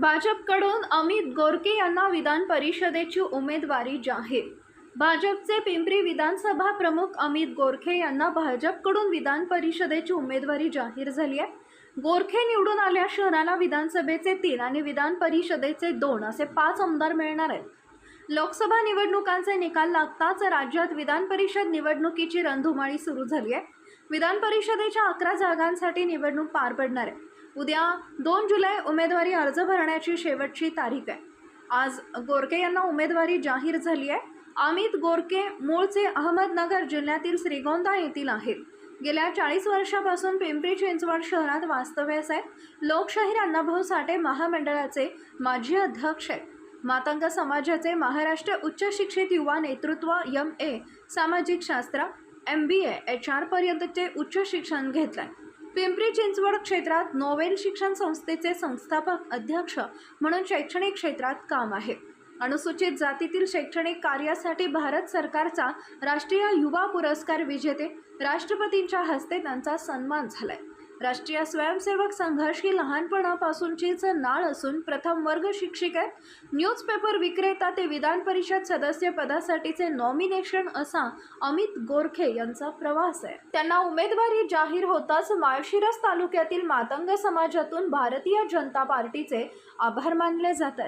भाजपकडून अमित गोरके यांना विधान परिषदेची उमेदवारी जाहीर. भाजपचे पिंपरी विधानसभा प्रमुख अमित गोरखे यांना भाजपकडून विधान परिषदेची उमेदवारी जाहीर झाली आहे. गोरखे निवडून आल्या शहराला विधानसभेचे तीन आणि विधान परिषदेचे दोन असे पाच आमदार मिळणार आहेत. लोकसभा निवडणुकांचे निकाल लागताच राज्यात विधान परिषद निवडणुकीची रणधुमाळी सुरू झाली आहे. विधान परिषदेच्या अकरा जागांसाठी निवडणूक पार पडणार आहे. उद्या दोन जुलै उमेदवारी अर्ज भरण्याची शेवटची तारीख आहे. आज गोरके यांना उमेदवारी जाहीर झाली आहे. अमित गोरके मूळचे अहमदनगर जिल्ह्यातील श्रीगोंदा येथील आहेत. गेल्या चाळीस वर्षापासून पिंपरी चिंचवड शहरात वास्तव्यास आहेत. लोकशाहीर अण्णाभाऊ साठे महामंडळाचे माजी अध्यक्ष आहेत. मातंग समाजाचे महाराष्ट्र उच्च शिक्षित युवा नेतृत्व एम ए सामाजिक शास्त्र एम बी ए एच आरपर्यंतचे उच्च शिक्षण घेतलं आहे पिंपरी चिंचवड क्षेत्रात नोवेल शिक्षण संस्थेचे संस्थापक अध्यक्ष म्हणून शैक्षणिक क्षेत्रात काम आहे. अनुसूचित जातीतील शैक्षणिक कार्यासाठी भारत सरकारचा राष्ट्रीय युवा पुरस्कार विजेते राष्ट्रपतींच्या हस्ते त्यांचा सन्मान झालाय. राष्ट्रीय स्वयंसेवक संघाशी लहानपणापासूनचीच नाळ असून प्रथम वर्ग आहेत. न्यूजपेपर विक्रेता ते विधान परिषद सदस्य पदासाठीचे नॉमिनेशन असा अमित गोरखे यांचा प्रवास आहे. त्यांना उमेदवारी जाहीर होताच माळशिरस तालुक्यातील मातंग समाजातून भारतीय जनता पार्टीचे आभार मानले जात आहेत.